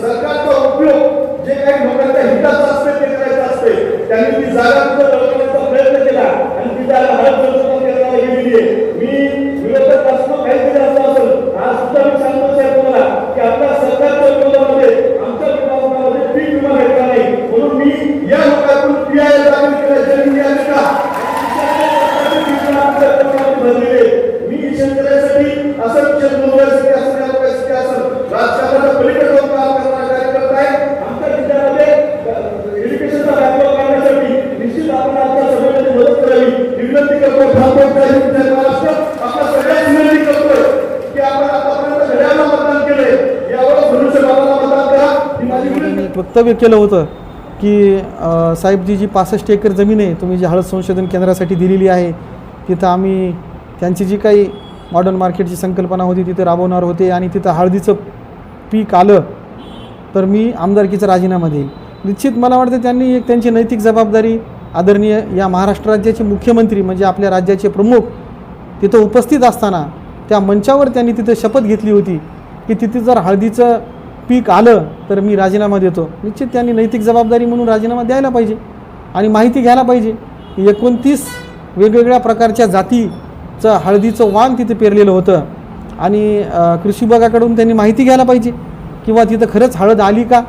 सरकारचा उपयोग जे काही लोकांच्या हिताचा असते ते करायचं असते. त्यांनी ती जागा ही माझी वक्तव्य केलं होतं की साहेबजी जी पासष्ट एकर जमीन आहे तुम्ही जी हळद संशोधन केंद्रासाठी दिलेली आहे तिथं आम्ही त्यांची जी काही मॉडर्न मार्केटची संकल्पना होती तिथे राबवणार होते आणि तिथं हळदीचं पीक आलं तर मी आमदारकीचा राजीनामा देईल. निश्चित मला वाटतं त्यांनी एक त्यांची नैतिक जबाबदारी आदरणीय या महाराष्ट्र राज्याचे मुख्यमंत्री म्हणजे आपल्या राज्याचे प्रमुख तिथं उपस्थित असताना त्या मंचावर त्यांनी तिथं शपथ घेतली होती की तिथे जर हळदीचं पीक आलं तर मी राजीनामा देतो. निश्चित त्यांनी नैतिक जबाबदारी म्हणून राजीनामा द्यायला पाहिजे आणि माहिती घ्यायला पाहिजे एकोणतीस वेगवेगळ्या प्रकारच्या जातीचं हळदीचं वाण तिथे पेरलेलं होतं. आणि कृषी विभागाकडून त्यांनी माहिती घ्यायला पाहिजे किंवा तिथं खरंच हळद आली का?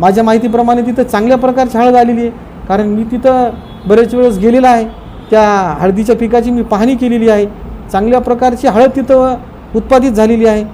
माझ्या माहितीप्रमाणे तिथं चांगल्या प्रकारची हळद आलेली आहे. कारण मी तिथं बरेच वेळेस गेलेला आहे. त्या हळदीच्या पिकाची मी पाहणी केलेली आहे. चांगल्या प्रकारची हळद तिथं उत्पादित झालेली आहे.